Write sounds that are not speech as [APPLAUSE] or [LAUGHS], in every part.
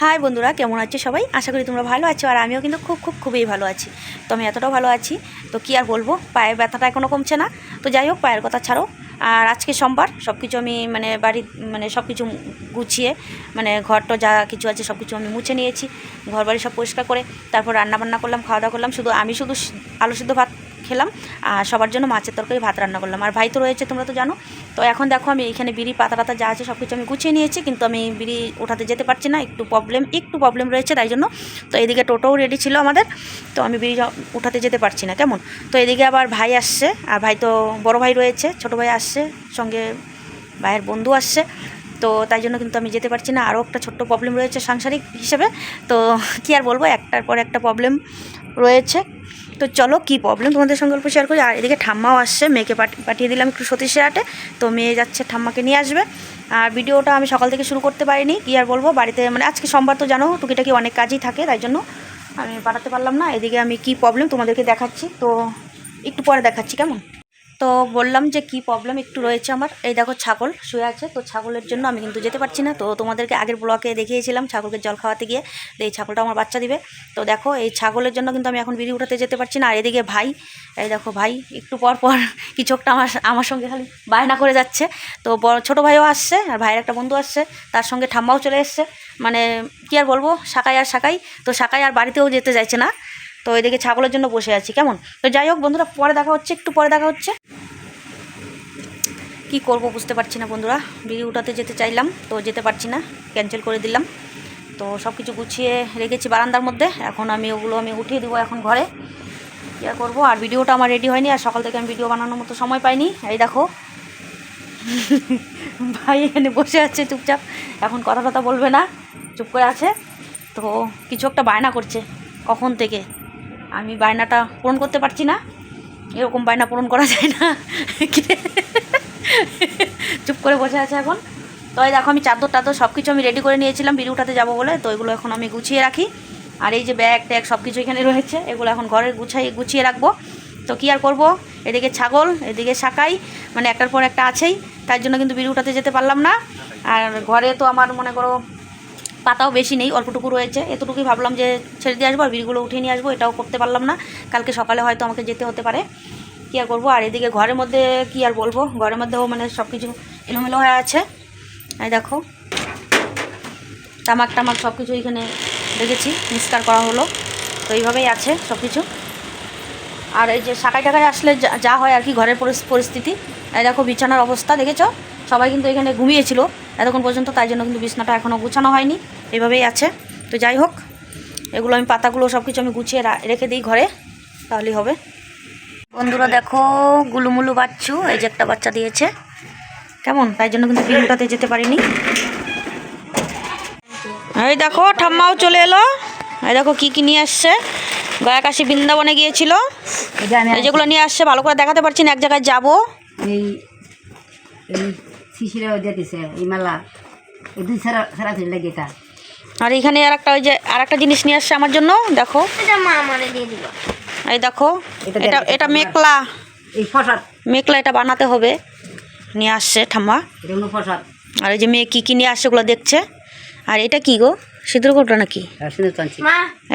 High বন্ধুরা, কেমন আছে সবাই? আশা করি তোমরা ভালো আছো, আর আমিও কিন্তু খুব খুব, খুবই ভালো আছি। তো আমি এতটাও ভালো আছি, তো কি আর বলব? পায়ের ব্যথাটা এখনও কমছে না। তো যাই হোক, পায়ের কথা ছাড়ো। আর আজকে সোমবার সব কিছু আমি মানে বাড়ি মানে সব কিছু গুছিয়ে মানে ঘরটা যা কিছু আছে সব কিছু আমি মুছে নিয়েছি। ঘর বাড়ি সব পরিষ্কার করে, তারপর রান্না বান্না করলাম, খাওয়া দাওয়া করলাম। শুধু আমি শুধু আলু সিদ্ধ ভাত খেলাম, আর সবার জন্য মাছের তরকারি, ভাত রান্না করলাম। আর ভাই তো রয়েছে, তোমরা তো জানো। তো এখন দেখো, আমি এখানে বিড়ি, পাতা টাতা যা আছে সব কিছু আমি গুছিয়ে নিয়েছি, কিন্তু আমি বিড়ি ওঠাতে যেতে পারছি না, একটু প্রবলেম একটু প্রবলেম রয়েছে তাই জন্য। তো এদিকে টোটোও রেডি ছিল আমাদের, তো আমি বিড়ি উঠাতে যেতে পারছি না, কেমন? তো এদিকে আবার ভাই আসছে, আর ভাই তো বড় ভাই রয়েছে, ছোট ভাই আসছে, সঙ্গে ভাইয়ের বন্ধু আসছে। তো তাই জন্য কিন্তু আমি যেতে পারছি না। আরও একটা ছোট্ট প্রবলেম রয়েছে সাংসারিক হিসেবে। তো কি আর বলব, একটার পর একটা প্রবলেম রয়েছে। তো চলো কি প্রবলেম তোমাদের সঙ্গে অল্প শেয়ার করি। আর এদিকে ঠাম্মাও আসছে, মেয়েকে পাঠ- পাঠিয়ে দিলাম একটু সতীশের হাটে। তো মেয়ে যাচ্ছে ঠাম্মাকে নিয়ে আসবে। আর ভিডিওটা আমি সকাল থেকে শুরু করতে পারিনি। কি আর বলব, বাড়িতে মানে আজকে সোমবার তো জানো, টুকিটাকি অনেক কাজই থাকে, তাই জন্য আমি পাঠাতে পারলাম না। এদিকে আমি কি প্রবলেম তোমাদেরকে দেখাচ্ছি। তো একটু পরে দেখাচ্ছি, কেমন? তো বললাম যে কি প্রবলেম একটু রয়েছে আমার। এই দেখো ছাগল শুয়ে আছে, তো ছাগলের জন্য আমি কিন্তু যেতে পারছি না। তো তোমাদেরকে আগের ব্লকে দেখিয়েছিলাম ছাগলকে জল খাওয়াতে গিয়ে তো এই ছাগলটা আমার বাচ্চা দিবে। তো দেখো এই ছাগলের জন্য কিন্তু আমি এখন বিড়ি উঠাতে যেতে পারছি না। আর এদিকে ভাই, এই দেখো ভাই, একটু পর পর [LAUGHS] কিছু একটা আমার আমার সঙ্গে খালি বায়না করে যাচ্ছে। তো ছোটো ভাইও আসছে, আর ভাইয়ের একটা বন্ধু আসছে, তার সঙ্গে ঠাম্মাও চলে এসছে। মানে কি আর বলব, শাকাই আর শাকাই। তো শাকাই আর বাড়িতেও যেতে চাইছে না। তো এদিকে ছাগলের জন্য বসে আছি, কেমন? তো যাই হোক বন্ধুরা, পরে দেখা হচ্ছে, একটু পরে দেখা হচ্ছে। কি করব বুঝতে পারছি না বন্ধুরা উঠাতে যেতে চাইলাম, তো যেতে পারছি না ক্যান্সেল করে দিলাম। তো সব কিছু গুছিয়ে রেখেছি বারান্দার মধ্যে, এখন আমি ওগুলো আমি উঠিয়ে দেবো এখন ঘরে। আর করব, আর ভিডিওটা আমার রেডি হয়নি, আর সকাল থেকে আমি ভিডিও বানানোর মতো সময় পাইনি। এই দেখো। ভাই এখানে বসে আছে চুপচাপ, এখন কথা টথা বলবে না, চুপ করে আছে। তো কিছু একটা বায়না করছে, কখন থেকে? আমি বায়নাটা পূরণ করতে পারছি না। এরকম বায়না পূরণ করা যায় না। চুপ করে বসে আছে এখন। তো এই দেখো আমি চাদর টাদর সব কিছু আমি রেডি করে নিয়েছিলাম বিড়ি উঠাতে যাব বলে। তো এগুলো এখন আমি গুছিয়ে রাখি। আর এই যে ব্যাগ ট্যাগ সব কিছু এখানে রয়েছে। এগুলো এখন ঘরে গুছাই, গুছিয়ে রাখব। তো কী আর করব? এদিকে ছাগল, এদিকে শাকাই। মানে একটার পর একটা আছেই। তার জন্য কিন্তু বিড়ি উঠাতে যেতে পারলাম না। আর ঘরে তো আমার মনে করো পাতাও বেশি নেই, অল্পটুকু রয়েছে। এতটুকুই ভাবলাম যে ছেড়ে দিয়ে আসব আর বিড়িগুলো উঠিয়ে নিয়ে আসব, এটাও করতে পারলাম না। কালকে সকালে হয়তো আমাকে যেতে হতে পারে। কী আর করব? আর এদিকে ঘরের মধ্যে কী আর বলব? ঘরের মধ্যেও মানে সব কিছু এলোমেলো হয়ে আছে। এই দেখো। তামাক টামাক সব কিছু এখানে রেখেছি মিষ্কার করা হলো। তো এইভাবেই আছে সব কিছু আর এই যে শাকাই টাকায় আসলে যা হয় আর কি ঘরের পরিস্থিতি। এই দেখো বিছানার অবস্থা, দেখেছ? সবাই কিন্তু এখানে ঘুমিয়েছিল এতক্ষণ পর্যন্ত, তাই জন্য কিন্তু বিছনাটা এখনও গুছানো হয়নি। এভাবেই আছে। তো যাই হোক, এগুলো আমি পাতাগুলো সব কিছু আমি গুছিয়ে রেখে দিই ঘরে, তাহলেই হবে। বন্ধুরা দেখো, গুলুমুলু বাচ্চু, এই যে একটা বাচ্চা দিয়েছে। কেমন? তাই জন্য কিন্তু বিলটাতে যেতে পারিনি। এই দেখো, ঠাম্মাও চলে এলো। এই দেখো কি কি নিয়ে আসছে। গয়াকাশি বৃন্দাবনে গিয়েছিল। এই যেগুলো নিয়ে আসছে, ভালো করে দেখাতে পারছি না, এক জায়গায় যাব। এই শিশিরা দিয়ে এই মালা। এই দুই সারা সারা ধরে লাগে এটা। আর এখানে আর একটা ওই যে আর একটা জিনিস নিয়ে আসছে আমার জন্য দেখো। এই দেখো এটা এটা মেকলা এই ফসাদ। মেকলা এটা বানাতে হবে। নিয়ে আসছে ঠাম্মা। আর এই যে মেয়ে কী কী নিয়ে আসছে ওগুলো দেখছে। আর এটা কি গো? সিঁদুর কোটা নাকি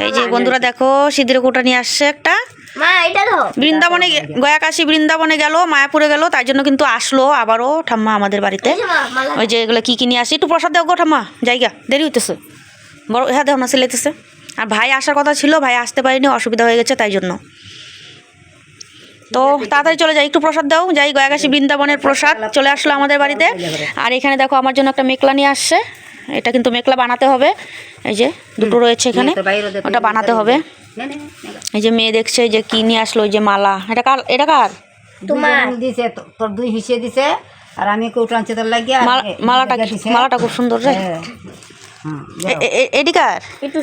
এই যে বন্ধুরা দেখো সিঁদুর কোটা নিয়ে আসছে একটা। মা এটা ধো বৃন্দাবনে গয়াকাশী বৃন্দাবনে গেল মায়াপুরে গেল তাই জন্য কিন্তু আসলো আবারও ঠাম্মা আমাদের বাড়িতে। ওই যে এগুলো কী কী নিয়ে আসি একটু প্রসাদ দেও গো ঠাম্মা জায়গা দেরি হইতেছে। বড় হ্যাঁ দেও না সিলাইতেছে আর ভাই আসার কথা ছিল ভাই আসতে পারিনি অসুবিধা হয়ে গেছে তাই জন্য। তো তাড়াতাড়ি চলে যাই একটু প্রসাদ দাও। যাই গয়াকাশী বৃন্দাবনের প্রসাদ চলে আসলো আমাদের বাড়িতে। আর এখানে দেখো আমার জন্য একটা মেকলা নিয়ে আসছে। এটা কিন্তু মেকলা বানাতে হবে। এই যে দুটো রয়েছে এখানে ওটা বানাতে হবে। এই যে মেয়ে দেখছে যে কি নিয়ে আসলো ওই যে মালা। এটা কার এটা কার? তোমার। দিছে তোর দুই হিসে দিছে। আর আমি তোর লাগিয়া মালাটা মালাটা খুব সুন্দর রে হ্যাঁ। হুম, এ- এ- এ- এডি কার একটু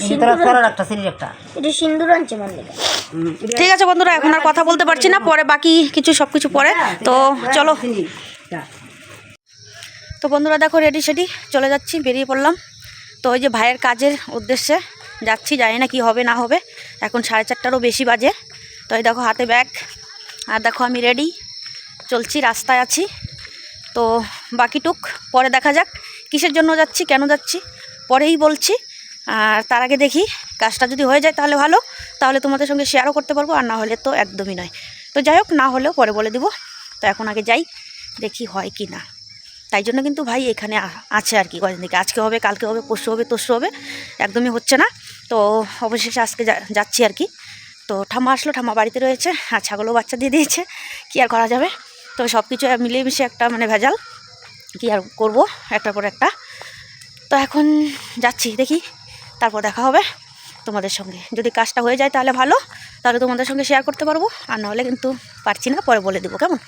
আনছে। মানে ঠিক আছে বন্ধুরা এখন আর কথা বলতে পারছি না পরে বাকি কিছু সব কিছু পরে। তো চলো। তো বন্ধুরা দেখো রেডি সেডি চলে যাচ্ছি বেরিয়ে পড়লাম। তো ওই যে ভাইয়ের কাজের উদ্দেশ্যে যাচ্ছি জানি না কি হবে না হবে। এখন সাড়ে চারটারও বেশি বাজে। তো এই দেখো হাতে ব্যাগ। আর দেখো আমি রেডি চলছি রাস্তায় আছি। তো বাকিটুক পরে দেখা যাক। কিসের জন্য যাচ্ছি কেন যাচ্ছি? পরেই বলছি। আর তার আগে দেখি, কাজটা যদি হয়ে যায় তাহলে ভালো। তাহলে তোমাদের সঙ্গে শেয়ারও করতে পারব, আর না হলে তো একদমই নয়। তো যাই হোক, না হলেও পরে বলে দিব। তো এখন আগে যাই, দেখি হয় কি না। তাই জন্য কিন্তু ভাই এখানে আছে আর কি কদিন থেকে। আজকে হবে, কালকে হবে, পরশু হবে, তরশু হবে, একদমই হচ্ছে না। তো অবশেষে আজকে যাচ্ছি আর কি। তো ঠাম্মা আসলো, ঠাম্মা বাড়িতে রয়েছে। আর ছাগলও বাচ্চা দিয়ে দিয়েছে। কী আর করা যাবে? তো সব কিছু মিলিয়ে মিশিয়ে একটা মানে ভেজাল। কী আর করব? একটার পর একটা। তো এখন যাচ্ছি, দেখি। তারপর দেখা হবে তোমাদের সঙ্গে। যদি কাজটা হয়ে যায় তাহলে ভালো, তাহলে তোমাদের সঙ্গে শেয়ার করতে পারব। আর নাহলে কিন্তু পারছি না, পরে বলে দেবো, কেমন?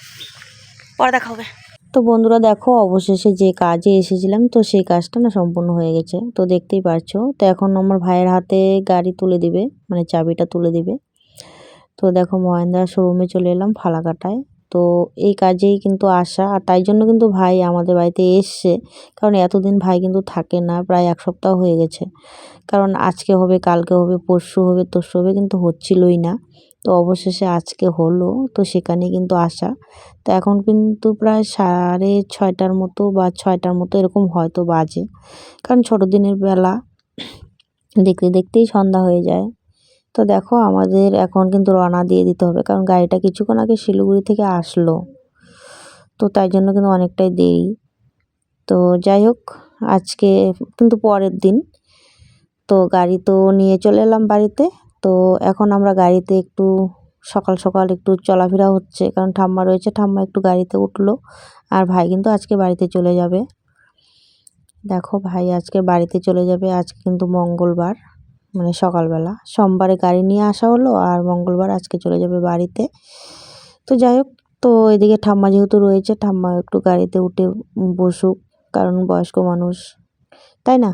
পরে দেখা হবে। তো বন্ধুরা দেখো, অবশেষে যে কাজে এসেছিলাম, তো সেই কাজটা না সম্পূর্ণ হয়ে গেছে। তো দেখতেই পারছ, তো এখন আমার ভাইয়ের হাতে গাড়ি তুলে দিবে মানে চাবিটা তুলে দিবে। তো দেখো মহেন্দ্রা শোরুমে চলে এলাম, ফালাকাটায়। তো এই কাজেই কিন্তু আসা। আর তাই জন্য কিন্তু ভাই আমাদের বাড়িতে এসছে। কারণ এতদিন ভাই কিন্তু থাকে না, প্রায় এক সপ্তাহ হয়ে গেছে। কারণ আজকে হবে, কালকে হবে, পরশু হবে, তরশু হবে কিন্তু হচ্ছিলই না। তো অবশেষে আজকে হলো, তো সেখানে কিন্তু আসা। তো এখন কিন্তু প্রায় সাড়ে ছয়টার মতো বা ছয়টার মতো এরকম হয়তো বাজে। কারণ ছোটো দিনের বেলা দেখতে দেখতেই সন্ধ্যা হয়ে যায়। তো দেখো আমাদের এখন কিন্তু রওনা দিয়ে দিতে হবে। কারণ গাড়িটা কিছুক্ষণ আগে শিলিগুড়ি থেকে আসলো। তো তাই জন্য কিন্তু অনেকটাই দেরি। তো যাই হোক, আজকে কিন্তু পরের দিন। তো গাড়ি তো নিয়ে চলে এলাম বাড়িতে। তো এখন আমরা গাড়িতে একটু সকাল সকাল একটু চলাফেরা হচ্ছে। কারণ ঠাম্মা রয়েছে, ঠাম্মা একটু গাড়িতে উঠল। আর ভাই কিন্তু আজকে বাড়িতে চলে যাবে। দেখো ভাই আজকে বাড়িতে চলে যাবে। আজকে কিন্তু মঙ্গলবার। মানে সকালবেলা। সোমবারে গাড়ি নিয়ে আসা হলো আর মঙ্গলবার আজকে চলে যাবে বাড়িতে। তো যাই হোক, তো এদিকে ঠাম্মা যেহেতু রয়েছে, ঠাম্মা একটু গাড়িতে উঠে বসুক, কারণ বয়স্ক মানুষ, তাই না?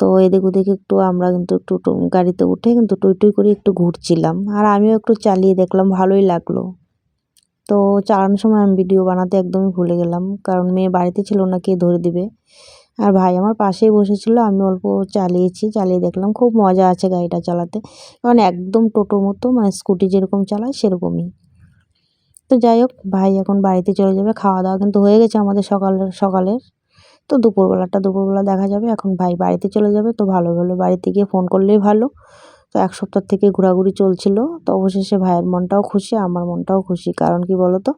তো এদিক ওদিক একটু আমরা কিন্তু একটু গাড়িতে উঠে কিন্তু টুই টুই করে একটু ঘুরছিলাম। আর আমিও একটু চালিয়ে দেখলাম, ভালোই লাগল। তো চালানোর সময় আমি ভিডিও বানাতে একদমই ভুলে গেলাম, কারণ মেয়ে বাড়িতে ছিল না, কে ধরে দিবে? আর ভাই আমার পাশেই বসেছিল, আমি অল্প চালিয়েছি, চালিয়ে দেখলাম খুব মজা আছে গাড়িটা চালাতে। কারণ একদম টোটোর মতো মানে স্কুটি যেরকম চালায় সেরকমই। তো যাই হোক, ভাই এখন বাড়িতে চলে যাবে খাওয়া দাওয়া কিন্তু হয়ে গেছে আমাদের সকালের সকালের। তো দুপুরবেলাটা দুপুরবেলা দেখা যাবে, এখন ভাই বাড়িতে চলে যাবে, তো ভালো ভালো বাড়িতে গিয়ে ফোন করলেই ভালো। তো এক সপ্তাহ থেকে ঘোরাঘুরি চলছিল, তো অবশেষে ভাইয়ের মনটাও খুশি, আমার মনটাও খুশি। কারণ কি বলো তো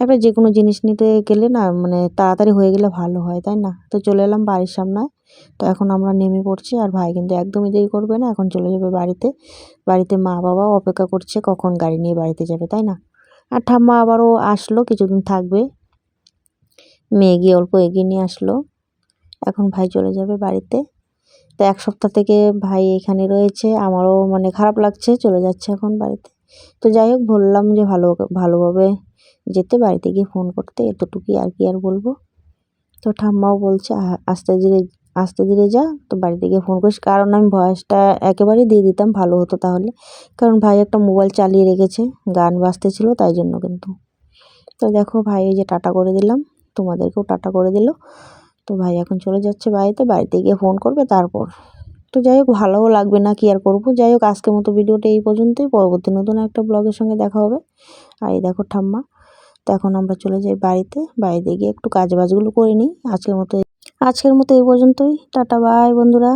একটা যে কোনো জিনিস নিতে গেলে না মানে তাড়াতাড়ি হয়ে গেলে ভালো হয়, তাই না? তো চলে এলাম বাড়ির সামনে। তো এখন আমরা নেমে পড়ছি আর ভাই কিন্তু একদমই দেরি করবে না, এখন চলে যাবে বাড়িতে। বাড়িতে মা বাবাও অপেক্ষা করছে কখন গাড়ি নিয়ে বাড়িতে যাবে, তাই না? আর ঠাম্মা আবারও আসলো, কিছুদিন থাকবে। মেয়ে গিয়ে অল্প এগিয়ে নিয়ে আসলো। এখন ভাই চলে যাবে বাড়িতে। তো এক সপ্তাহ থেকে ভাই এখানে রয়েছে, আমারও মানে খারাপ লাগছে, চলে যাচ্ছে এখন বাড়িতে। তো যাই হোক, বললাম যে ভালো, ভালোভাবে যেতে বাড়িতে গিয়ে ফোন করতে, এতটুকুই আর কি আর বলব? তো ঠাম্মাও বলছে, "আ- আস্তে ধীরে আস্তে ধীরে যা, তো বাড়িতে গিয়ে ফোন করিস। কারণ আমি ভয়েসটা একেবারেই দিয়ে দিতাম, ভালো হতো তাহলে। কারণ ভাই একটা মোবাইল চালিয়ে রেখেছে, গান বাজতেছিল তাই জন্য কিন্তু। তো দেখো ভাই, এই যে টাটা করে দিলাম, তোমাদেরকেও টাটা করে দিল। তো ভাই এখন চলে যাচ্ছে বাড়িতে বাড়িতে গিয়ে ফোন করবে তারপর। তো যাই হোক, ভালোও লাগবে না কি আর করব। যাই হোক, আজকের মতো ভিডিওটা এই পর্যন্তই। পরবর্তী নতুন একটা ব্লগের সঙ্গে দেখা হবে। আর এই দেখো ঠাম্মা এখন আমরা চলে যাই বাড়িতে। বাড়িতে গিয়ে একটু কাজ বাজগুলো করে নিই। আজকের মতো আজকের মতো এই পর্যন্তই। টাটা, বাই বন্ধুরা।